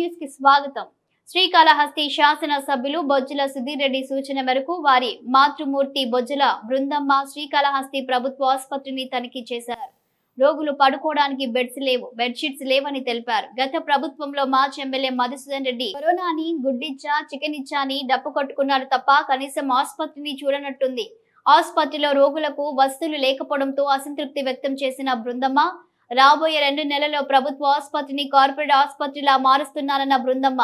న్యూస్కి స్వాగతం. శ్రీకాళహస్తి శాసన సభ్యులు బొజ్జల సుధీర్ రెడ్డి సూచన మేరకు వారి మాతృమూర్తి బొజ్జల బృందమ్మ శ్రీకాళహస్తి ప్రభుత్వ ఆసుపత్రిని తనిఖీ చేశారు. రోగులు పడుకోవడానికి బెడ్స్ లేవు బెడ్షీట్స్ లేవని తెలిపారు. గత ప్రభుత్వంలో మాజీ ఎమ్మెల్యే మధుసూదన్ రెడ్డి కరోనాని గుడ్డిచ్చా చికెన్ ఇచ్చా అని డప్పు కొట్టుకున్నారు తప్ప కనీసం ఆసుపత్రిని చూడనట్టుంది. ఆసుపత్రిలో రోగులకు వసతులు లేకపోవడంతో అసంతృప్తి వ్యక్తం చేసిన బృందమ్మ రాబోయే రెండు నెలల్లో ప్రభుత్వ ఆసుపత్రిని కార్పొరేట్ ఆసుపత్రిలా మారుస్తున్నారన్న బృందమ్మ.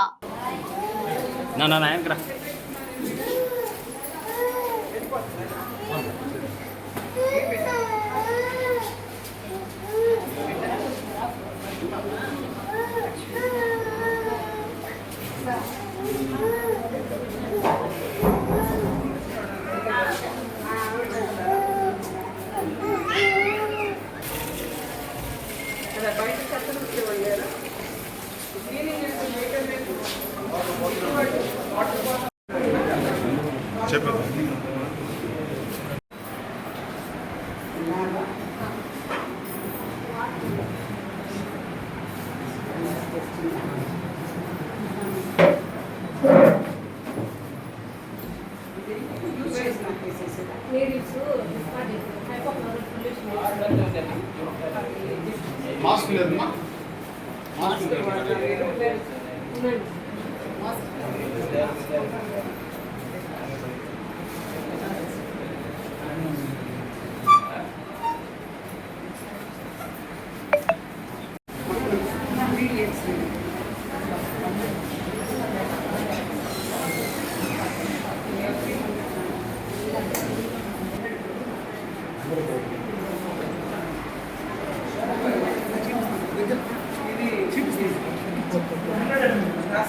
మాస్క్ లేదమ్మా. మాస్క్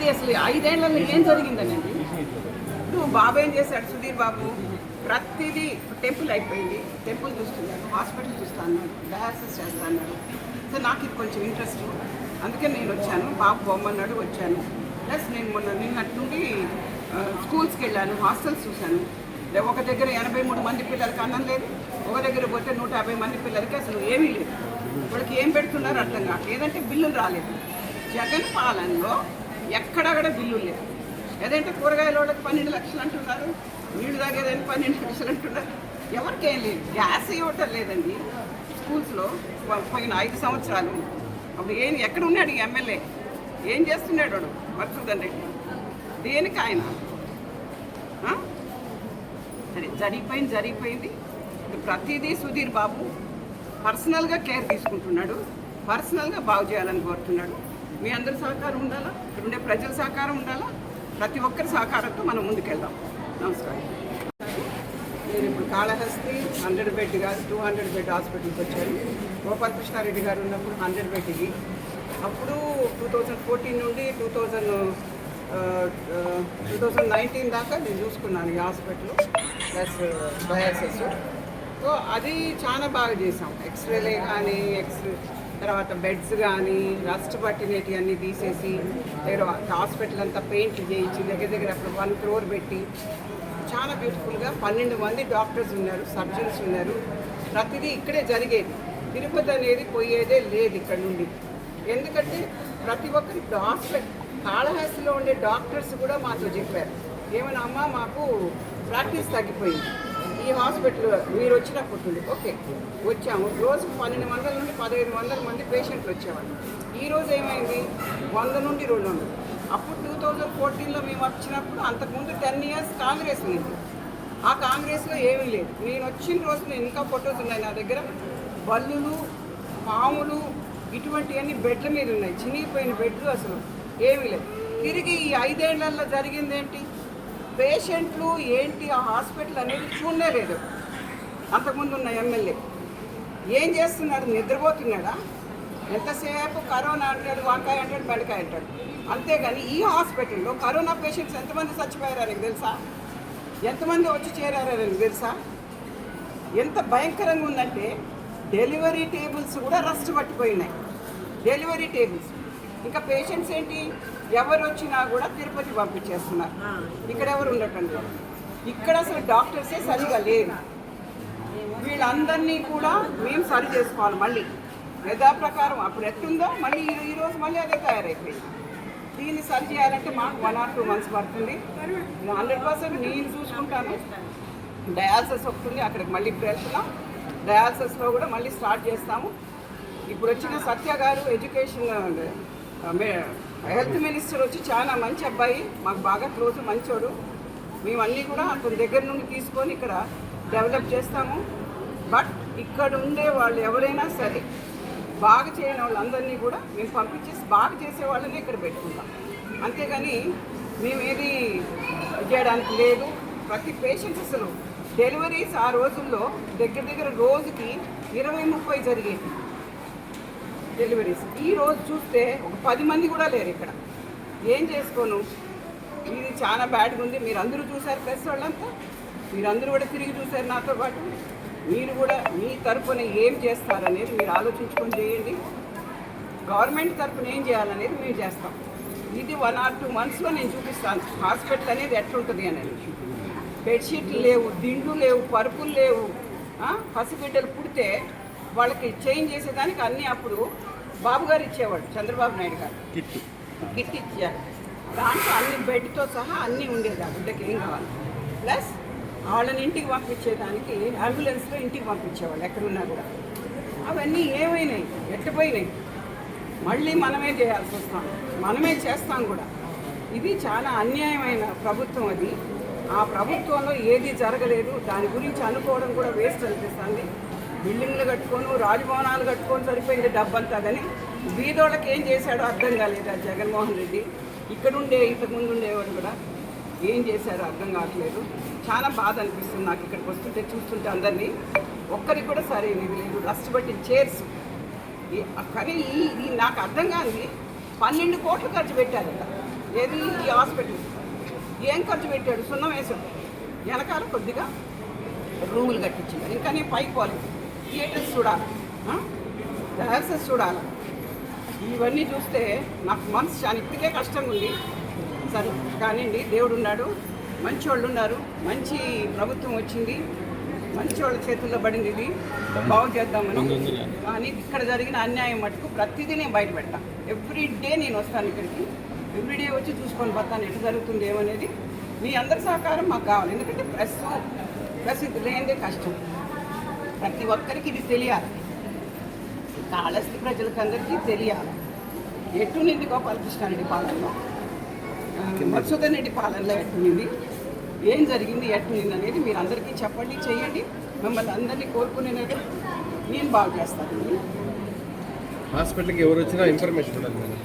అది అసలు ఐదేళ్ళలో ఏం జరిగిందనండి ఇప్పుడు బాబు ఏం చేశాడు? సుధీర్ బాబు ప్రతిదీ టెంపుల్ అయిపోయింది. టెంపుల్ చూస్తున్నాడు హాస్పిటల్ చూస్తాను డయాలసిస్ చేస్తా సో నాకు ఇది కొంచెం ఇంట్రెస్ట్. అందుకే నేను వచ్చాను. బాబు బొమ్మన్నాడు వచ్చాను. ప్లస్ నేను మొన్న నిన్నటి నుండి స్కూల్స్కి వెళ్ళాను హాస్టల్స్ చూశాను. ఒక దగ్గర ఎనభై మూడు మంది పిల్లలకి అన్నం లేదు. ఒక దగ్గర పోతే నూట యాభై మంది పిల్లలకి అసలు ఏమీ లేదు. వాళ్ళకి ఏం పెడుతున్నారు అర్థం కాదు ఏదంటే బిల్లులు రాలేదు. జగన్ పాలనలో ఎక్కడక్కడ బిల్లులు లేవు ఏదంటే కూరగాయల వాళ్ళకి పన్నెండు లక్షలు అంటున్నారు నీళ్ళు తాగేదని పన్నెండు లక్షలు అంటున్నారు. ఎవరికేం లేదు. గ్యాస్ ఇవ్వటం లేదండి. స్కూల్స్లో ప- పోయిన ఐదు సంవత్సరాలు అప్పుడు ఏం ఎక్కడ ఉన్నాడు ఈ ఎమ్మెల్యే? ఏం చేస్తున్నాడు వాడు? మధుసూదన్ రెడ్డి. దేనికి ఆయన? సరే జరిగిపోయింది జరిగిపోయింది. ప్రతిదీ సుధీర్ బాబు పర్సనల్గా కేర్ తీసుకుంటున్నాడు. పర్సనల్గా బాగు చేయాలని కోరుతున్నాడు. మీ అందరి సహకారం ఉండాలా? ఇక్కడ ఉండే ప్రజల సహకారం ఉండాలా? ప్రతి ఒక్కరి సహకారంతో మనం ముందుకెళ్దాం. నమస్కారం. నేను ఇప్పుడు కాళహస్తి హండ్రెడ్ బెడ్ కాదు టూ హండ్రెడ్ బెడ్ హాస్పిటల్కి వచ్చాను. గోపాల్ కృష్ణారెడ్డి గారు ఉన్నప్పుడు హండ్రెడ్ బెడ్కి అప్పుడు టూ థౌజండ్ ఫోర్టీన్ నుండి two thousand two thousand nineteen దాకా నేను చూసుకున్నాను ఈ హాస్పిటల్ ప్లస్ డయాలసిస్. సో అది చాలా బాగా చేసాం ఎక్స్రేలే కానీ ఎక్స్రే తర్వాత బెడ్స్ కానీ రస్ట్ పట్టినవి అన్నీ తీసేసి తర్వాత హాస్పిటల్ అంతా పెయింట్ చేయించి దగ్గర దగ్గర అప్పుడు వన్ క్రోర్ పెట్టి చాలా బ్యూటిఫుల్గా పన్నెండు మంది డాక్టర్స్ ఉన్నారు సర్జన్స్ ఉన్నారు. ప్రతిదీ ఇక్కడే జరిగేది. తిరుపతి అనేది పోయేదే లేదు ఇక్కడ నుండి. ఎందుకంటే ప్రతి ఒక్కరు ఇప్పుడు హాస్పిటల్ కాళహస్తిలో ఉండే డాక్టర్స్ కూడా మాతో చెప్పారు. ఏమైనా అమ్మ మాకు ప్రాక్టీస్ తగ్గిపోయింది. ఈ హాస్పిటల్ మీరు వచ్చినప్పటి నుండి ఓకే. వచ్చాము. రోజు పన్నెండు వందల నుండి పదహైదు వందల మంది పేషెంట్లు వచ్చేవాళ్ళు. ఈ రోజు ఏమైంది? వంద నుండి రెండు వందలు. అప్పుడు టూ థౌజండ్ ఫోర్టీన్లో మేము వచ్చినప్పుడు అంతకుముందు టెన్ ఇయర్స్ కాంగ్రెస్ ఉంది. ఆ కాంగ్రెస్లో ఏమీ లేదు. నేను వచ్చిన రోజు నేను ఇంకా ఫొటోస్ ఉన్నాయి నా దగ్గర. బల్లులు పాములు ఇటువంటివన్నీ బెడ్ల మీద ఉన్నాయి. చినిగిపోయిన బెడ్లు అసలు ఏమీ లేదు తిరిగి ఈ ఐదేళ్ళలో జరిగిందేంటి? పేషెంట్లు ఏంటి ఆ హాస్పిటల్ అనేది చూడనే లేదు. అంతకుముందు ఉన్న ఎమ్మెల్యే. ఏం చేస్తున్నాడు? నిద్రపోతున్నాడా? ఎంతసేపు కరోనా అంటాడు వంకాయ అంటాడు బెండకాయ అంటాడు? అంతేగాని ఈ హాస్పిటల్లో కరోనా పేషెంట్స్ ఎంతమంది చచ్చిపోయారో నీకు తెలుసా? ఎంతమంది వచ్చి చేరారో నీకు తెలుసా? ఎంత భయంకరంగా ఉందంటే డెలివరీ టేబుల్స్ కూడా రస్ట్ పట్టిపోయినాయి. Delivery tables. ఇంకా పేషెంట్స్ ఏంటి? ఎవరు వచ్చినా కూడా తిరుపతి పంపించేస్తున్నారు. ఇక్కడ ఎవరు ఉండటం లేదు ఇక్కడ అసలు డాక్టర్సే సరిగా లేరు. వీళ్ళందరినీ కూడా మేము సరి చేసుకోవాలి మళ్ళీ. యథా ప్రకారం అప్పుడు ఎట్టుందో మళ్ళీ ఈ- ఈ రోజు మళ్ళీ అదే తయారైపోయింది. దీన్ని సరి చేయాలంటే మాకు వన్ ఆర్ టూ మంత్స్ పడుతుంది. హండ్రెడ్ పర్సెంట్ నేను చూసుకుంటాను. డయాలసిస్ ఒకటి అక్కడికి మళ్ళీ వెళ్తున్నాం డయాలసిస్లో కూడా మళ్ళీ స్టార్ట్ చేస్తాము. ఇప్పుడు వచ్చిన సత్య గారు ఎడ్యుకేషన్ హెల్త్ మినిస్టర్ వచ్చి చాలా మంచి అబ్బాయి మాకు బాగా క్లోజ్ మంచోడు. మేము అన్నీ కూడా అతని దగ్గర నుండి తీసుకొని ఇక్కడ డెవలప్ చేస్తాము. బట్ ఇక్కడ ఉండే వాళ్ళు ఎవరైనా సరే బాగా చేయని వాళ్ళందరినీ కూడా మేము పంపించేసి బాగా చేసే వాళ్ళని ఇక్కడ పెట్టుకుంటాం. అంతేగాని మేమేది చేయడానికి లేదు. ప్రతి పేషెంట్స్ అసలు డెలివరీస్ ఆ రోజుల్లో దగ్గర దగ్గర రోజుకి ఇరవై ముప్పై జరిగేవి. డెలివరీస్. ఈ రోజు చూస్తే ఒక పది మంది కూడా లేరు ఇక్కడ. ఏం చేసుకోను? ఇది చాలా బ్యాడ్గా ఉంది. మీరు అందరూ చూసారు ప్రెస్ వాళ్ళంతా? మీరందరూ కూడా తిరిగి చూసారు నాతో పాటు. మీరు కూడా మీ తరఫున ఏం చేస్తారనేది మీరు ఆలోచించుకొని చేయండి. గవర్నమెంట్ తరఫున ఏం చేయాలనేది మేము చేస్తాం. ఇది వన్ ఆర్ టూ మంత్స్లో నేను చూపిస్తాను. హాస్పిటల్ అనేది ఎట్లుంటుంది అనేది. బెడ్షీట్లు లేవు దిండు లేవు పరుపులు లేవు. పసిబిడ్డలు పుడితే వాళ్ళకి చేంజ్ చేసేదానికి అన్నీ అప్పుడు బాబు గారు ఇచ్చేవాడు చంద్రబాబు నాయుడు గారు. కిట్ గిట్ ఇచ్చారు. దాంట్లో అన్ని బెడ్తో సహా అన్నీ ఉండేది ఆ బిడ్డకి ఏం కావాలి. ప్లస్ వాళ్ళని ఇంటికి పంపించేదానికి అంబులెన్స్లో ఇంటికి పంపించేవాళ్ళు ఎక్కడున్నా కూడా. అవన్నీ ఏమైనాయి? ఎట్టిపోయినాయి మళ్ళీ మనమే చేయాల్సి వస్తాం. మనమే చేస్తాం కూడా. ఇది చాలా అన్యాయమైన ప్రభుత్వం అది. ఆ ప్రభుత్వంలో ఏది జరగలేదు దాని గురించి అనుకోవడం కూడా వేస్ట్ అనిపిస్తుంది. బిల్డింగ్లు కట్టుకొని రాజభవనాలు కట్టుకొని సరిపోయింది డబ్బంతా కానీ బీదోళ్ళకి ఏం చేశాడో అర్థం కాలేదు జగన్మోహన్ రెడ్డి? ఇక్కడుండే ఇంతకుముందు ఉండేవాడు కూడా ఏం చేశారో అర్థం కావట్లేదు. చాలా బాధ అనిపిస్తుంది నాకు ఇక్కడికి వస్తుంటే చూస్తుంటే అందరినీ. ఒక్కరికి కూడా సరైనది లేదు. రష్టపట్టి చైర్స్ కానీ ఈ నాకు అర్థం కానీ పన్నెండు కోట్లు ఖర్చు పెట్టారు ఏది? ఈ హాస్పిటల్ ఏం ఖర్చు పెట్టాడు? సున్నం వేసాడు వెనకాల కొద్దిగా రూములు కట్టించాడు ఇంకా నేను పైకి పోలేదు. థియేటర్స్ చూడాలి. డయాలసిస్ చూడాలి. ఇవన్నీ చూస్తే నాకు మనసు చాలా ఇప్పటికే కష్టంగా ఉంది. సరే కానివ్వండి దేవుడు ఉన్నాడు. మంచి వాళ్ళు ఉన్నారు. మంచి ప్రభుత్వం వచ్చింది. మంచి వాళ్ళ చేతుల్లో పడింది ఇది. బాగు చేద్దామని కానీ ఇక్కడ జరిగిన అన్యాయం మటుకు ప్రతిదీ నేను బయట పెడతా ఎవ్రీ డే నేను వస్తాను ఇక్కడికి. ఎవ్రీ డే వచ్చి చూసుకొని పోతాను ఎటు జరుగుతుంది ఏమనేది మీ అందరి సహకారం మాకు కావాలి. ఎందుకంటే ప్రెస్ ప్రెస్ ఇది లేనిదే కష్టం. ప్రతి ఒక్కరికి ఇది తెలియాలి. కాళహస్తి ప్రజలకు అందరికీ తెలియాలి. ఎటు నింది గోపాలకృష్ణారెడ్డి పాలనలో? మధుసూదన్ రెడ్డి పాలనలో ఎట్టునింది ఏం జరిగింది ఎట్టునింది అనేది మీరు అందరికీ చెప్పండి చేయండి. మిమ్మల్ని అందరినీ కోరుకునేది నేను బాగు చేస్తాను. హాస్పిటల్కి ఎవరు వచ్చినా ఇన్ఫర్మేషన్ ఉండాలి మేడం.